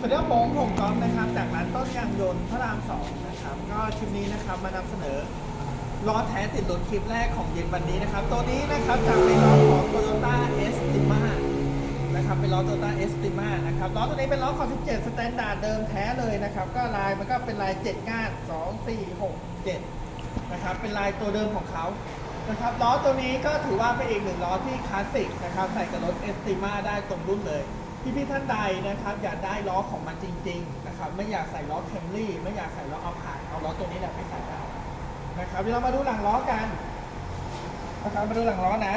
สวัสดีครับผมผมก๊อฟนะครับจากร้านต้นยางยนต์พระรามสองนะครับก็คลิปนี้นะครับมานำเสนอล้อแท้ติดรถคลิปแรกของเย็นวันนี้นะครับ ตัวนี้นะครับจากเป็นล้อของ Toyota Estima นะครับเป็นล้อ Toyota Estima นะครับล้อตัวนี้เป็นล้อขอ17สแตนดาร์ดเดิมแท้เลยนะครับก็ลายมันก็เป็นลาย 7ก้าน2 4 6 7นะครับเป็นลายตัวเดิมของเขานะครับล้อตัวนี้ก็ถือว่าเป็นอีกหนึ่งล้อที่คลาสสิกนะครับใส่กับรถเอสติมาได้ตรงรุ่นเลย พี่พี่ท่านใดนะครับอยากได้ล้อของมันจริงๆนะครับไม่อยากใส่ล้อแคมรี่ไม่อยากใส่ล้อเอาผ่านเอาล้อตัวนี้แหละไปใส่ได้นะครับเดี๋ยวเรามาดูหลังล้อกันนะครับมาดูหลังล้อนะ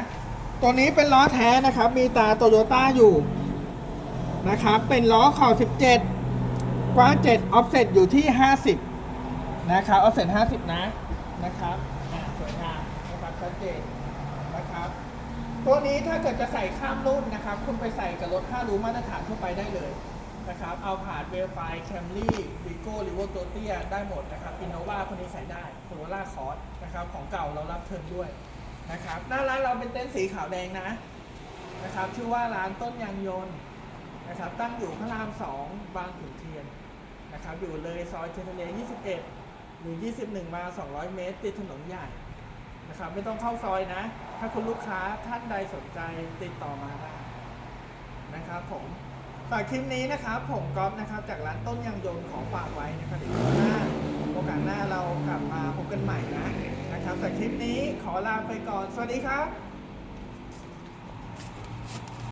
ตัวนี้เป็นล้อแท้นะครับ มีตาโตโยต้าอยู่นะครับเป็นล้อขอบ17 กว้าง7ออฟเซ็ตอยู่ที่ 50 นะครับออฟเซ็ต50 นะนะครับสวยงามนะครับชัดเจนนะครับ ตัวนี้ถ้าเกิดจะใส่ข้ามรุ่นนะครับ คุณไปใส่กับรถ5รูมาตรฐานทั่วไปได้เลยนะครับ เอาผ่านเวลไฟแคมรี่วิโก้ริโวโตเตียได้หมดนะครับอินโนวาคนนี้ใส่ได้โคโรล่าคอร์สนะครับ ของเก่าเรารับเทิร์นด้วยนะครับ หน้าร้านเราเป็นเต็นท์สีขาวแดงนะนะครับ ชื่อว่าร้านต้นยางยนต์นะครับ ตั้งอยู่พระราม2บางขุนเทียนนะครับ อยู่เลยซอยเทนทะเล21 หรือ 21 มา 200 เมตร ติดถนนใหญ่ นะครับไม่ต้องเข้าซอยนะ ถ้าคุณลูกค้าท่านใดสนใจติดต่อมาได้นะครับผมฝากคลิปนี้นะครับผมก๊อฟนะครับ จากร้านต้นยางยนต์ขอฝากไว้นะครับเดี๋ยวหน้าโอกาสหน้าเรากลับมาพบกันใหม่นะนะครับแต่คลิปนี้ขอลาไปก่อน สวัสดีครับ